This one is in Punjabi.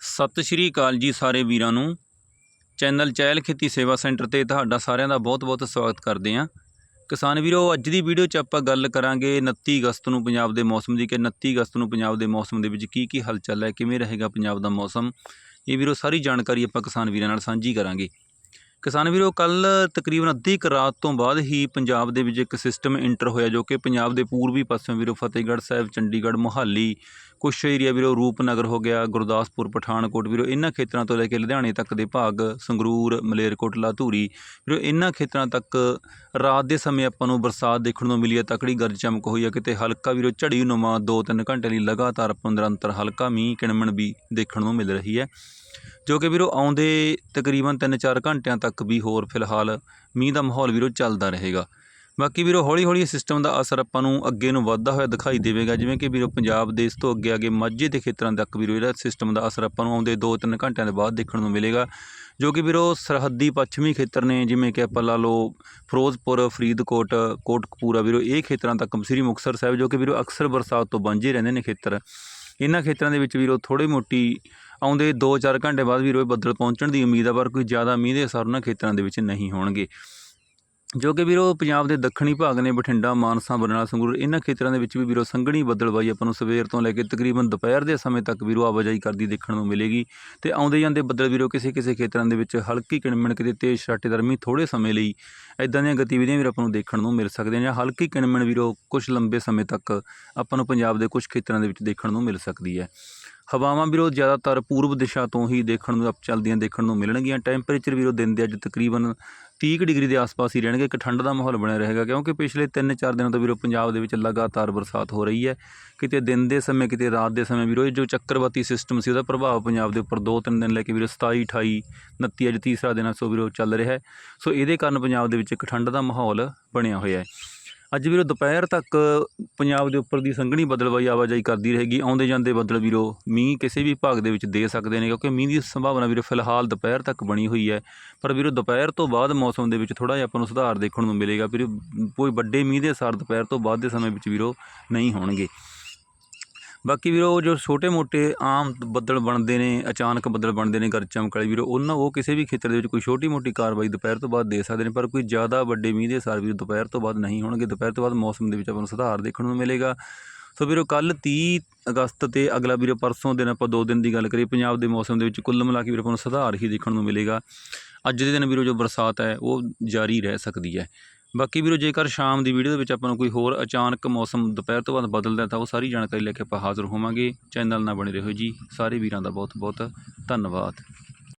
ਸਤਿ ਸ਼੍ਰੀ ਅਕਾਲ ਜੀ ਸਾਰੇ ਵੀਰਾਂ ਨੂੰ। ਚੈਨਲ ਚਹਿਲ ਖੇਤੀ ਸੇਵਾ ਸੈਂਟਰ ਤੇ ਤੁਹਾਡਾ ਸਾਰਿਆਂ ਦਾ ਬਹੁਤ-ਬਹੁਤ ਸਵਾਗਤ ਕਰਦੇ ਹਾਂ। ਕਿਸਾਨ ਵੀਰੋ, ਅੱਜ ਦੀ ਵੀਡੀਓ 'ਚ ਆਪਾਂ ਗੱਲ ਕਰਾਂਗੇ 29 ਅਗਸਤ ਨੂੰ ਪੰਜਾਬ ਦੇ ਮੌਸਮ ਦੀ ਕਿ 29 ਅਗਸਤ ਨੂੰ ਪੰਜਾਬ ਦੇ ਮੌਸਮ ਦੇ ਵਿੱਚ ਕੀ ਕੀ ਹਲਚਲ ਹੈ, ਕਿਵੇਂ ਰਹੇਗਾ ਪੰਜਾਬ ਦਾ ਮੌਸਮ। ਇਹ ਵੀਰੋ, ਸਾਰੀ ਜਾਣਕਾਰੀ ਆਪਾਂ ਕਿਸਾਨ ਵੀਰਾਂ ਨਾਲ ਸਾਂਝੀ ਕਰਾਂਗੇ। ਕਿਸਾਨ ਵੀਰੋ ਕੱਲ ਤਕਰੀਬਨ ਅੱਧੀ ਕੁ ਰਾਤ ਤੋਂ ਬਾਅਦ ਹੀ ਪੰਜਾਬ ਦੇ ਵਿੱਚ ਇੱਕ ਸਿਸਟਮ ਇੰਟਰ ਹੋਇਆ ਜੋ ਕਿ ਪੰਜਾਬ ਦੇ ਪੂਰਬੀ ਪਾਸਿਓਂ ਵੀਰੋ ਫਤਿਹਗੜ੍ਹ ਸਾਹਿਬ, ਚੰਡੀਗੜ੍ਹ, ਮੋਹਾਲੀ, ਕੁਛ ਏਰੀਆ ਵੀਰੋ ਰੂਪਨਗਰ ਹੋ ਗਿਆ, ਗੁਰਦਾਸਪੁਰ, ਪਠਾਨਕੋਟ ਵੀਰੋ ਇਹਨਾਂ ਖੇਤਰਾਂ ਤੋਂ ਲੈ ਕੇ ਲੁਧਿਆਣੇ ਤੱਕ ਦੇ ਭਾਗ, ਸੰਗਰੂਰ ਮਲੇਰਕੋਟਲਾ ਧੂਰੀ, ਵੀਰੋ ਇਹਨਾਂ ਖੇਤਰਾਂ ਤੱਕ ਰਾਤ ਦੇ ਸਮੇਂ ਆਪਾਂ ਨੂੰ ਬਰਸਾਤ ਦੇਖਣ ਨੂੰ ਮਿਲੀ ਹੈ, ਤਕੜੀ ਗਰਜ ਚਮਕ ਹੋਈ ਹੈ, ਕਿਤੇ ਹਲਕਾ ਵੀਰੋ ਝੜੀ ਨੁਮਾ 2-3 ਘੰਟੇ ਲਈ ਲਗਾਤਾਰ ਆਪਾਂ ਨੂੰ ਨਿਰੰਤਰ ਹਲਕਾ ਮੀਂਹ, ਕਿਣਮਣ ਵੀ ਦੇਖਣ ਨੂੰ ਮਿਲ ਰਹੀ ਹੈ। ਜੋ ਕਿ ਵੀਰੋ ਆਉਂਦੇ ਤਕਰੀਬਨ 3-4 ਘੰਟਿਆਂ ਤੱਕ ਵੀ ਹੋਰ ਫਿਲਹਾਲ ਮੀਂਹ ਦਾ ਮਾਹੌਲ ਵੀਰੋ ਚੱਲਦਾ ਰਹੇਗਾ। ਬਾਕੀ ਵੀਰੋ ਹੌਲੀ ਹੌਲੀ ਸਿਸਟਮ ਦਾ ਅਸਰ ਆਪਾਂ ਨੂੰ ਅੱਗੇ ਨੂੰ ਵੱਧਦਾ ਹੋਇਆ ਦਿਖਾਈ ਦੇਵੇਗਾ। ਜਿਵੇਂ ਕਿ ਵੀਰੋ ਪੰਜਾਬ ਦੇ ਇਸ ਤੋਂ ਅੱਗੇ ਅੱਗੇ ਮਾਝੇ ਦੇ ਖੇਤਰਾਂ ਤੱਕ ਵੀਰੋ ਇਹਦਾ ਸਿਸਟਮ ਦਾ ਅਸਰ ਆਪਾਂ ਨੂੰ ਆਉਂਦੇ 2-3 ਘੰਟਿਆਂ ਦੇ ਬਾਅਦ ਦੇਖਣ ਨੂੰ ਮਿਲੇਗਾ। ਜੋ ਕਿ ਵੀਰੋ ਸਰਹੱਦੀ ਪੱਛਮੀ ਖੇਤਰ ਨੇ, ਜਿਵੇਂ ਕਿ ਆਪਾਂ ਲਾ ਲਓ ਫਿਰੋਜ਼ਪੁਰ, ਫਰੀਦਕੋਟ, ਕੋਟਕਪੂਰਾ ਵੀਰੋ ਇਹ ਖੇਤਰਾਂ ਤੱਕ ਸ੍ਰੀ ਮੁਕਤਸਰ ਸਾਹਿਬ ਜੋ ਕਿ ਵੀਰੋ ਅਕਸਰ ਬਰਸਾਤ ਤੋਂ ਵਾਂਝੇ ਰਹਿੰਦੇ ਨੇ ਖੇਤਰ। ਇਹਨਾਂ ਖੇਤਰਾਂ ਦੇ ਵਿੱਚ ਵੀਰੋ ਥੋੜੀ ਮੋਟੀ ਆਉਂਦੇ 2-4 ਘੰਟੇ ਬਾਅਦ ਵੀਰੋ ਇਹ ਬੱਦਲ ਪਹੁੰਚਣ ਦੀ ਉਮੀਦ ਆ, ਪਰ ਕੋਈ ਜ਼ਿਆਦਾ ਮੀਂਹ ਦੇ ਅਸਰ ਉਹਨਾਂ ਖੇਤਰਾਂ ਦੇ ਵਿੱਚ ਨਹੀਂ ਹੋਣਗੇ। ਜੋ ਕਿ ਵੀਰੋ ਪੰਜਾਬ ਦੇ ਦੱਖਣੀ ਭਾਗ ਨੇ ਬਠਿੰਡਾ, ਮਾਨਸਾ, ਬਰਨਾਲਾ, ਸੰਗਰੂਰ ਇਹਨਾਂ ਖੇਤਰਾਂ ਦੇ ਵਿੱਚ ਵੀ ਵੀਰੋ ਸੰਘਣੀ ਬੱਦਲਬਾਈ ਆਪਾਂ ਨੂੰ ਸਵੇਰ ਤੋਂ ਲੈ ਕੇ ਤਕਰੀਬਨ ਦੁਪਹਿਰ ਦੇ ਸਮੇਂ ਤੱਕ ਵੀਰੋ ਆਵਾਜਾਈ ਕਰਦੀ ਦੇਖਣ ਨੂੰ ਮਿਲੇਗੀ ਤੇ ਆਉਂਦੇ ਜਾਂਦੇ ਬੱਦਲ ਵੀਰੋ ਕਿਸੇ ਕਿਸੇ ਖੇਤਰਾਂ ਦੇ ਵਿੱਚ ਹਲਕੀ ਕਿਣਮਿਣ ਕਿਤੇ ਤੇਜ਼ ਛਾਟੇਦਾਰ ਮੀਂਹ ਥੋੜੇ ਸਮੇਂ ਲਈ ਇਦਾਂ ਦੀਆਂ ਗਤੀਵਿਧੀਆਂ ਵੀਰ ਆਪਾਂ ਨੂੰ ਦੇਖਣ ਨੂੰ ਮਿਲ ਸਕਦੀਆਂ ਜਾਂ ਹਲਕੀ ਕਿਣਮਿਣ ਵੀਰੋ ਕੁਝ ਲੰਬੇ ਸਮੇਂ ਤੱਕ ਆਪਾਂ ਨੂੰ ਪੰਜਾਬ ਦੇ ਕੁਝ ਖੇਤਰਾਂ ਦੇ ਵਿੱਚ ਦੇਖਣ ਨੂੰ ਮਿਲ ਸਕਦੀ ਹੈ। ਹਵਾਵਾਂ ਵੀਰੋ ਜ਼ਿਆਦਾਤਰ ਪੂਰਬ ਦਿਸ਼ਾ ਤੋਂ ਹੀ ਦੇਖਣ ਨੂੰ ਆਪ ਚੱਲਦੀਆਂ ਦੇਖਣ ਨੂੰ ਮਿਲਣਗੀਆਂ। ਟੈਂਪਰੇਚਰ ਵੀਰੋ ਦਿਨ ਦੇ ਅੱਜ ਤਕਰੀਬਨ 30 ਕੁ ਡਿਗਰੀ ਦੇ ਆਸ-ਪਾਸ ਹੀ ਰਹਿਣਗੇ। ਇੱਕ ਠੰਡ ਦਾ ਮਾਹੌਲ ਬਣਿਆ ਰਹੇਗਾ ਕਿਉਂਕਿ ਪਿਛਲੇ 3-4 ਦਿਨਾਂ ਤੋਂ ਵੀਰੋ ਪੰਜਾਬ ਦੇ ਵਿੱਚ ਲਗਾਤਾਰ ਬਰਸਾਤ ਹੋ ਰਹੀ ਹੈ। ਕਿਤੇ ਦਿਨ ਦੇ ਸਮੇਂ, ਕਿਤੇ ਰਾਤ ਦੇ ਸਮੇਂ ਵੀਰੋ ਇਹ ਜੋ ਚੱਕਰਵਾਤੀ ਸਿਸਟਮ ਸੀ ਉਹਦਾ ਪ੍ਰਭਾਵ ਪੰਜਾਬ ਦੇ ਉੱਪਰ 2-3 ਦਿਨ ਲੈ ਕੇ ਵੀਰੋ 27 28 29 ਅੱਜ ਤੀਸਰਾ ਦਿਨ ਆ, ਸੋ ਵੀਰੋ ਚੱਲ ਰਿਹਾ ਹੈ। ਸੋ ਇਹਦੇ ਕਾਰਨ ਪੰਜਾਬ ਦੇ ਵਿੱਚ ਇੱਕ ਠੰਡ ਦਾ ਮਾਹੌਲ ਬਣਿਆ ਹੋਇਆ ਹੈ। ਅੱਜ ਵੀਰੋ ਦੁਪਹਿਰ ਤੱਕ ਪੰਜਾਬ ਦੇ ਉੱਪਰ ਦੀ ਸੰਘਣੀ ਬਦਲਵਾਈ ਆਵਾਜਾਈ ਕਰਦੀ ਰਹੇਗੀ। ਆਉਂਦੇ ਜਾਂਦੇ ਬੱਦਲ ਵੀਰੋ ਮੀਂਹ ਕਿਸੇ ਵੀ ਭਾਗ ਦੇ ਵਿੱਚ ਦੇ ਸਕਦੇ ਨੇ, ਕਿਉਂਕਿ ਮੀਂਹ ਦੀ ਸੰਭਾਵਨਾ ਵੀਰੋ ਫਿਲਹਾਲ ਦੁਪਹਿਰ ਤੱਕ ਬਣੀ ਹੋਈ ਹੈ। ਪਰ ਵੀਰੋ ਦੁਪਹਿਰ ਤੋਂ ਬਾਅਦ ਮੌਸਮ ਦੇ ਵਿੱਚ ਥੋੜਾ ਜਿਹਾ ਆਪਾਂ ਨੂੰ ਸੁਧਾਰ ਦੇਖਣ ਨੂੰ ਮਿਲੇਗਾ। ਵੀਰੋ ਕੋਈ ਵੱਡੇ ਮੀਂਹ ਦੇ ਅਸਰ ਦੁਪਹਿਰ ਤੋਂ ਬਾਅਦ ਦੇ ਸਮੇਂ ਵਿੱਚ ਵੀਰੋ ਨਹੀਂ ਹੋਣਗੇ। ਬਾਕੀ ਵੀਰੋ ਜੋ ਛੋਟੇ-ਮੋਟੇ ਆਮ ਬੱਦਲ ਬਣਦੇ ਨੇ, ਅਚਾਨਕ ਬੱਦਲ ਬਣਦੇ ਨੇ ਗਰਜ ਚਮਕ ਵਾਲੇ ਵੀਰੋ, ਉਹਨਾਂ ਉਹ ਕਿਸੇ ਵੀ ਖੇਤਰ ਦੇ ਵਿੱਚ ਕੋਈ ਛੋਟੀ-ਮੋਟੀ ਕਾਰਵਾਈ ਦੁਪਹਿਰ ਤੋਂ ਬਾਅਦ ਦੇ ਸਕਦੇ ਨੇ, ਪਰ ਕੋਈ ਜ਼ਿਆਦਾ ਵੱਡੇ ਮੀਂਹ ਦੇ ਅਸਰ ਵੀਰੋ ਦੁਪਹਿਰ ਤੋਂ ਬਾਅਦ ਨਹੀਂ ਹੋਣਗੇ। ਦੁਪਹਿਰ ਤੋਂ ਬਾਅਦ ਮੌਸਮ ਦੇ ਵਿੱਚ ਆਪਾਂ ਨੂੰ ਸੁਧਾਰ ਦੇਖਣ ਨੂੰ ਮਿਲੇਗਾ। ਸੋ ਵੀਰੋ ਕੱਲ 30 ਅਗਸਤ ਤੇ ਅਗਲਾ ਵੀਰੋ ਪਰਸੋਂ ਦਿਨ ਆਪਾਂ ਦੋ ਦਿਨ ਦੀ ਗੱਲ ਕਰੀਏ, ਪੰਜਾਬ ਦੇ ਮੌਸਮ ਦੇ ਵਿੱਚ ਕੁੱਲ ਮਿਲਾ ਕੇ ਵੀਰੋ ਆਪਾਂ ਨੂੰ ਸੁਧਾਰ ਹੀ ਦੇਖਣ ਨੂੰ ਮਿਲੇਗਾ। ਅੱਜ ਦੇ ਦਿਨ ਵੀਰੋ ਜੋ ਬਰਸਾਤ ਹੈ, ਉਹ ਜਾਰੀ ਰਹਿ ਸਕਦੀ ਹੈ। ਬਾਕੀ ਵੀਰੋ, ਜੇਕਰ ਸ਼ਾਮ ਦੀ ਵੀਡੀਓ ਦੇ ਵਿੱਚ ਆਪਾਂ ਨੂੰ ਕੋਈ ਹੋਰ ਅਚਾਨਕ ਮੌਸਮ ਦੁਪਹਿਰ ਤੋਂ ਬਾਅਦ ਬਦਲਦਾ ਤਾਂ ਉਹ ਸਾਰੀ ਜਾਣਕਾਰੀ ਲੈ ਕੇ ਆਪਾਂ ਹਾਜ਼ਰ ਹੋਵਾਂਗੇ। ਚੈਨਲ ਨਾਲ ਬਣੇ ਰਹੋ ਜੀ। ਸਾਰੇ ਵੀਰਾਂ ਦਾ ਬਹੁਤ ਬਹੁਤ ਧੰਨਵਾਦ।